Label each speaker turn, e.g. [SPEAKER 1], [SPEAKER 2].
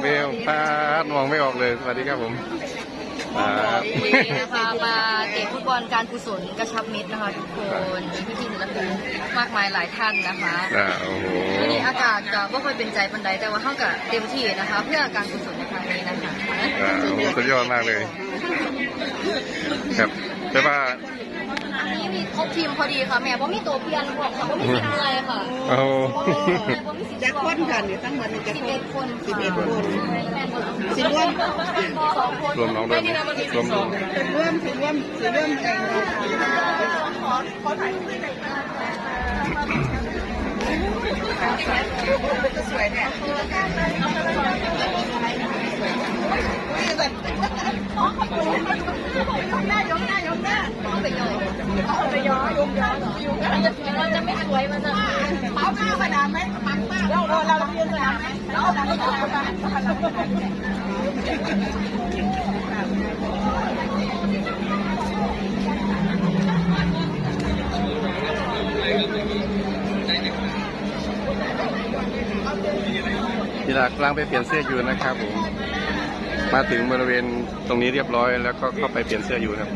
[SPEAKER 1] เบลพาดมองไม่ออกเลย สวัสดีครับผมครับ
[SPEAKER 2] วันนี้นะคะมาเตะฟุตบอลการกุศลกระชับมิตรนะคะทุกคนมีพี่ๆศิลปินมากมายหลายท่านนะคะ
[SPEAKER 1] อ่าโอ้โห
[SPEAKER 2] วันนี้อากาศก็ไม่ค่อยเป็นใจปันใดแต่ว่าเท่ากับเต็มที่นะคะ เพื่อการกุศลในครั้งนี้นะคะ
[SPEAKER 1] อ่าโอ้โหสุดยอดมากเลย ครับแต่ว่า
[SPEAKER 2] อันนี้มีครบทีมพอดีค่ะแม่ว่ามีตัวเพียนบอกค่ะว่ามีสิบเลยค่ะ
[SPEAKER 1] โอ้โห
[SPEAKER 2] ว่ามีสิบ
[SPEAKER 3] จะคนกันเนี่ยตั้งหมดนี่จะค
[SPEAKER 2] เอ็
[SPEAKER 3] น
[SPEAKER 2] ดคน
[SPEAKER 3] สิบเอ็ดคน
[SPEAKER 2] สิบ
[SPEAKER 3] ร่วม
[SPEAKER 1] รวมน้องด้วยรวมน้อง
[SPEAKER 3] สิร่วมสิร่วมสิร่วมแต่ง
[SPEAKER 2] ขอขอถ่ายรูปหน่อย
[SPEAKER 3] สวยเนี่ยนี่แบบ
[SPEAKER 2] หน้ายกหน้ายกหน้าเอาไปย้อยเอาไปย้อยยกย้อยเราจะไม่สวยมันจะ
[SPEAKER 3] เมาหน้าขนาดไหมเราเราเราเรียนขนาดไหมเราเราเราเรา
[SPEAKER 1] ทีหลักลังไปเปลี่ยนเสื้ออยู่นะครับผม มาถึงบริเวณตรงนี้เรียบร้อยแล้วก็เข้าไปเปลี่ยนเสื้ออยู่ครับ